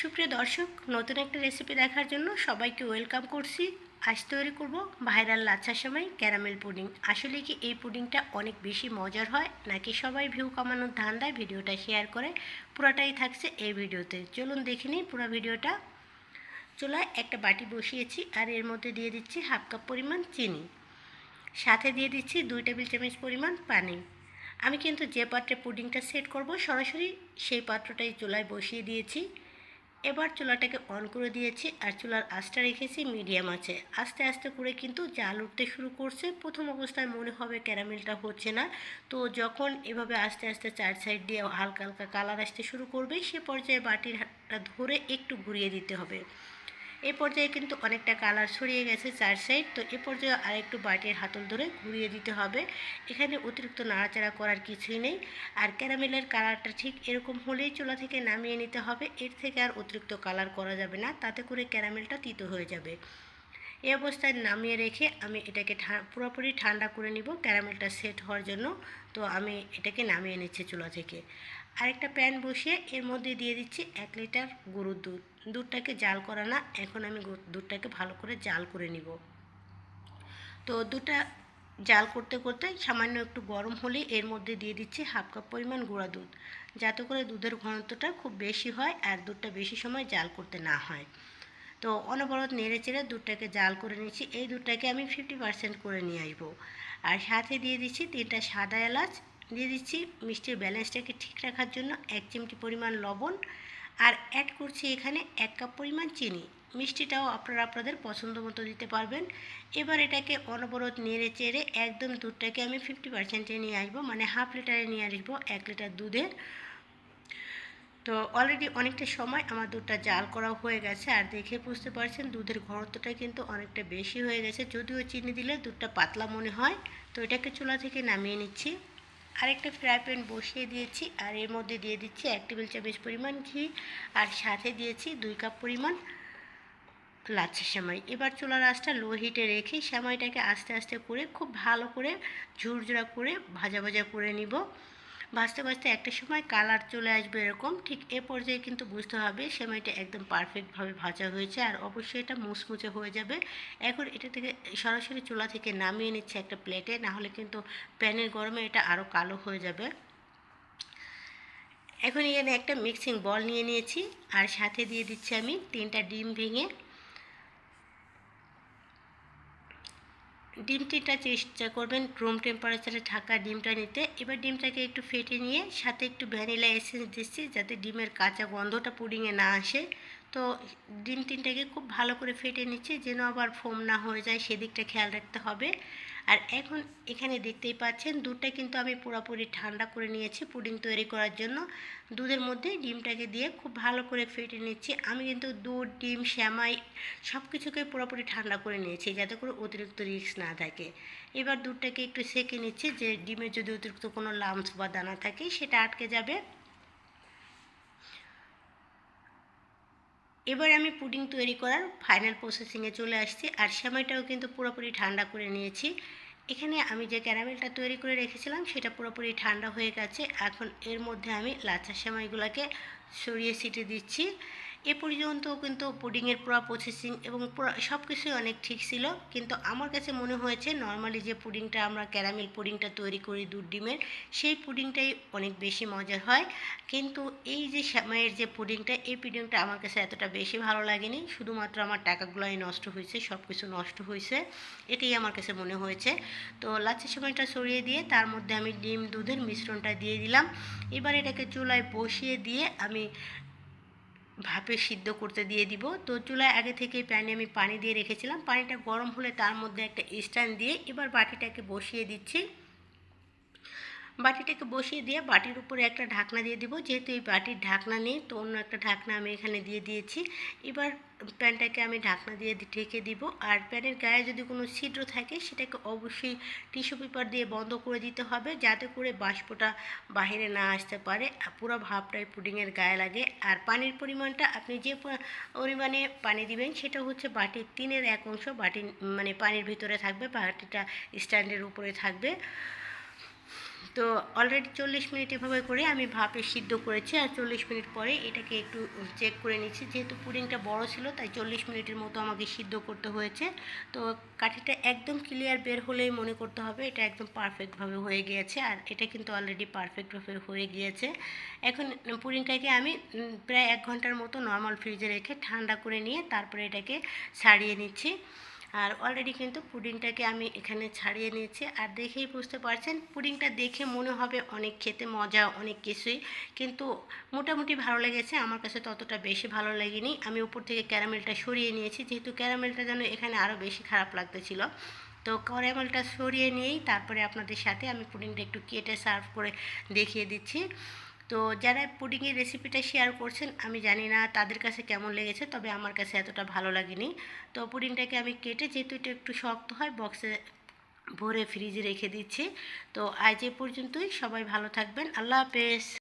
সুপ্রিয় দর্শক, নতুন একটা রেসিপি দেখার জন্য সবাইকে ওয়েলকাম করছি। আজ তৈরি করব ভাইরাল লাচ্ছার সময় ক্যারামেল পুডিং আসলে কি এই পুডিংটা অনেক বেশি মজার হয়, নাকি সবাই ভিউ কমানোর ধান্দায় ভিডিওটা শেয়ার করে? পুরোটাই থাকছে এই ভিডিওতে। চলুন দেখে নিই পুরো ভিডিওটা। চুলায় একটা বাটি বসিয়েছি, আর এর মধ্যে দিয়ে দিচ্ছি হাফ কাপ পরিমাণ চিনি। সাথে দিয়ে দিচ্ছি দুই টেবিল চামচ পরিমাণ পানি। আমি কিন্তু যে পাত্রে পুডিংটা সেট করব, সরাসরি সেই পাত্রটাই চুলায় বসিয়ে দিয়েছি। এবার চুলাটাকে অন করে দিয়েছি আর চুলার আঁচটা রেখেছি মিডিয়াম আছে। আস্তে আস্তে করে কিন্তু জাল উঠতে শুরু করছে। প্রথম অবস্থায় মনে হবে ক্যারামেলটা হচ্ছে না। তো যখন এভাবে আস্তে আস্তে চার সাইড দিয়ে হালকা হালকা কালার আসতে শুরু করবে, সে পর্যায়ে বাটির হাতটা ধরে একটু ঘুরিয়ে দিতে হবে। এ পর্যায়ে কিন্তু অনেকটা কালার ছড়িয়ে গেছে চার সাইড তো এ পর্যায়ে আরেকটু বাটির হাতল ধরে ঘুরিয়ে দিতে হবে। এখানে অতিরিক্ত নাড়াচাড়া করার কিছুই নেই। আর ক্যারামেলের কালারটা ঠিক এরকম হলেই চুলা থেকে নামিয়ে নিতে হবে। এর থেকে আর অতিরিক্ত কালার করা যাবে না, তাতে করে ক্যারামেলটা তিতো হয়ে যাবে। এই অবস্থায় নামিয়ে রেখে আমি এটাকে পুরোপুরি ঠান্ডা করে নিব। ক্যারামেলটা সেট হওয়ার জন্য তো আমি এটাকে নামিয়ে নিচ্ছি চুলা থেকে। আরেকটা প্যান বসিয়ে এর মধ্যে দিয়ে দিচ্ছি এক লিটার গরুর দুধ। দুধটাকে জাল করা না, এখন আমি দুধটাকে ভালো করে জাল করে নিব। তো দুধটা জাল করতে করতে সামান্য একটু গরম হলে এর মধ্যে দিয়ে দিচ্ছি হাফ কাপ পরিমাণ গুঁড়া দুধ। যাতে করে দুধের ঘনত্বটা খুব বেশি হয় আর দুধটা বেশি সময় জাল করতে না হয়। তো অনবরত নেড়ে চেড়ে দুধটাকে জাল করে নিচ্ছি। এই দুধটাকে আমি ফিফটি পার্সেন্ট করে নিয়ে আসব। আর সাথে দিয়ে দিচ্ছি তিনটা সাদা এলাচ। দিয়ে দিচ্ছি মিষ্টির ব্যালেন্সটাকে ঠিক রাখার জন্য এক চিমটি পরিমাণ লবণ আর অ্যাড করছি এখানে এক কাপ পরিমাণ চিনি। মিষ্টিটাও আপনারা আপনাদের পছন্দ মতো দিতে পারবেন। এবার এটাকে অনবরত নেড়ে চেড়ে একদম দুধটাকে আমি ফিফটি পার্সেন্টে নিয়ে আসব মানে হাফ লিটারে নিয়ে আসব, এক লিটার দুধের। তো অলরেডি অনেকটা সময় আমার দুধটা জাল করা হয়ে গেছে। আর দেখে বুঝতে পারছেন দুধের ঘনত্বটা কিন্তু অনেকটা বেশি হয়ে গেছে। যদিও চিনি দিলে দুধটা পাতলা মনে হয়। তো এটাকে চুলা থেকে নামিয়ে নিচ্ছি। আরেকটা ফ্রাই প্যান বসিয়ে দিয়েছি, আর এর মধ্যে দিয়ে দিচ্ছি এক টেবিল চামচ পরিমাণ ঘি, আর সাথে দিয়েছি দুই কাপ পরিমাণ লাচ্ছা সেমাই। এবার চুলার আঁচটা লো হিটে রেখে সেমাইটাকে আস্তে আস্তে করে খুব ভালো করে ঝুরঝুরা করে ভাজা ভাজা করে নিব। ভাজতে ভাজতে একটা সময় কালার চলে আসবে এরকম। ঠিক এ পর্যায়ে কিন্তু বুঝতে হবে, সেমাইটা একদম পারফেক্টভাবে ভাজা হয়েছে আর অবশ্যই এটা মুচমুচে হয়ে যাবে। এখন এটা থেকে সরাসরি চুলা থেকে নামিয়ে নিচ্ছে একটা প্লেটে নাহলে কিন্তু প্যানের গরমে এটা আরও কালো হয়ে যাবে। এখন এখানে একটা মিক্সিং বল নিয়ে নিয়েছি, আর সাথে দিয়ে দিচ্ছি আমি তিনটা ডিম ভেঙে। ডিমটিটা চেষ্টা করবেন রুম টেম্পারেচারে থাকা ডিমটা নিতে। এবার ডিমটাকে একটু ফেটে নিয়ে সাথে একটু ভ্যানিলা এসেন্স দিচ্ছি যাতে ডিমের কাঁচা গন্ধটা পুডিংয়ে না আসে। তো ডিম তিনটাকে খুব ভালো করে ফেটে নিচ্ছে, যেন আবার ফোম না হয়ে যায়, সেদিকটা খেয়াল রাখতে হবে। আর এখন এখানে দেখতেই পাচ্ছেন, দুধটা কিন্তু আমি পুরোপুরি ঠান্ডা করে নিয়েছি পুডিং তৈরি করার জন্য। দুধের মধ্যে ডিমটাকে দিয়ে খুব ভালো করে ফেটে নিচ্ছি। আমি কিন্তু দুধ, ডিম, শ্যামাই সব কিছুকে পুরোপুরি ঠান্ডা করে নিয়েছি যাতে করে অতিরিক্ত রিস্ক না থাকে। এবার দুধটাকে একটু সেঁকে নিচ্ছি, যে ডিমের যদি অতিরিক্ত কোনো লামস বা দানা থাকে সেটা আটকে যাবে। এবার আমি পুডিং তৈরি করার ফাইনাল প্রসেসিংয়ে চলে আসছি, আর সেমাইটাও কিন্তু পুরোপুরি ঠান্ডা করে নিয়েছি। এখানে আমি যে ক্যারামেলটা তৈরি করে রেখেছিলাম, সেটা পুরোপুরি ঠান্ডা হয়ে গেছে। এখন এর মধ্যে আমি লাচা সেমাইগুলোকে সরিয়ে সিটি দিচ্ছি। এ পর্যন্ত কিন্তু পুডিংয়ের পুরো প্রসেসিং এবং সব কিছুই অনেক ঠিক ছিল। কিন্তু আমার কাছে মনে হয়েছে নর্মালি যে পুডিংটা আমরা ক্যারামেল পুডিংটা তৈরি করি দুধ ডিমের, সেই পুডিংটাই অনেক বেশি মজার হয়। কিন্তু এই যে শ্যামাইয়ের যে পুডিংটা এই পুডিংটা আমার কাছে এতটা বেশি ভালো লাগেনি। শুধুমাত্র আমার টাকাগুলোই নষ্ট হয়েছে সব কিছু নষ্ট হয়েছে, এটাই আমার কাছে মনে হয়েছে। তো লাচ্ছি সময়টা সরিয়ে দিয়ে, তার মধ্যে আমি ডিম দুধের মিশ্রণটা দিয়ে দিলাম। এবার এটাকে চুলায় বসিয়ে দিয়ে আমি ভাপে সিদ্ধ করতে দিয়ে দিব। তো চুলায় আগে থেকে প্যানে আমি পানি দিয়ে রেখেছিলাম। পানিটা গরম হলে তার মধ্যে একটা স্ট্যান্ড দিয়ে এবার বাটিটাকে বসিয়ে দিচ্ছি। বাটিটাকে বসিয়ে দিয়ে বাটির উপরে একটা ঢাকনা দিয়ে দিব। যেহেতু এই বাটির ঢাকনা নেই, তো অন্য একটা ঢাকনা আমি এখানে দিয়ে দিয়েছি। এবার প্যানটাকে আমি ঢাকনা দিয়ে ঢেকে দিব। আর প্যানের গায়ে যদি কোনো ছিদ্র থাকে, সেটাকে অবশ্যই টিস্যু পেপার দিয়ে বন্ধ করে দিতে হবে, যাতে করে বাষ্পটা বাহিরে না আসতে পারে। পুরো ভাবটাই পুডিংয়ের গায়ে লাগে। আর পানির পরিমাণটা আপনি যে পরিমাণে পানি দিবেন, সেটা হচ্ছে বাটির তিনের এক অংশ। বাটির মানে পানির ভিতরে থাকবে, বাটিটা স্ট্যান্ডের উপরে থাকবে। তো অলরেডি চল্লিশ মিনিট এভাবে করে আমি ভাপে সিদ্ধ করেছি আর চল্লিশ মিনিট পরে এটাকে একটু চেক করে নিচ্ছি। যেহেতু পুডিংটা বড় ছিল, তাই চল্লিশ মিনিটের মতো আমাকে সিদ্ধ করতে হয়েছে। তো কাঠিটা একদম ক্লিয়ার বের হলেই মনে করতে হবে, এটা একদম পারফেক্টভাবে হয়ে গিয়েছে আর এটা কিন্তু অলরেডি পারফেক্টভাবে হয়ে গিয়েছে। এখন পুডিংটাকে আমি প্রায় এক ঘণ্টার মতো নর্মাল ফ্রিজে রেখে ঠান্ডা করে নিয়ে তারপরে এটাকে ছাড়িয়ে নিচ্ছি। আর অলরেডি কিন্তু পুডিংটাকে আমি এখানে ছাড়িয়ে নিয়েছি। আর দেখেই বুঝতে পারছেন, পুডিংটা দেখে মনে হবে অনেক খেতে মজা, অনেক কিছুই। কিন্তু মোটামুটি ভালো লেগেছে, আমার কাছে ততটা বেশি ভালো লাগেনি। আমি উপর থেকে ক্যারামেলটা সরিয়ে নিয়েছি, যেহেতু ক্যারামেলটা যেন এখানে আরও বেশি খারাপ লাগতেছিল। তো ক্যারামেলটা সরিয়ে নিয়েই তারপরে আপনাদের সাথে আমি পুডিংটা একটু কেটে সার্ভ করে দেখিয়ে দিচ্ছি। তো যারা পুডিংয়ের রেসিপিটা শেয়ার করছেন, আমি জানি না তাদের কাছে কেমন লেগেছে, তবে আমার কাছে এতটা ভালো লাগেনি। তো পুডিংটাকে আমি কেটে যেহেতু এটা একটু শক্ত হয় বক্সে ভরে ফ্রিজে রেখে দিচ্ছি। তো আজ এ পর্যন্তই, সবাই ভালো থাকবেন। আল্লাহ হাফেজ।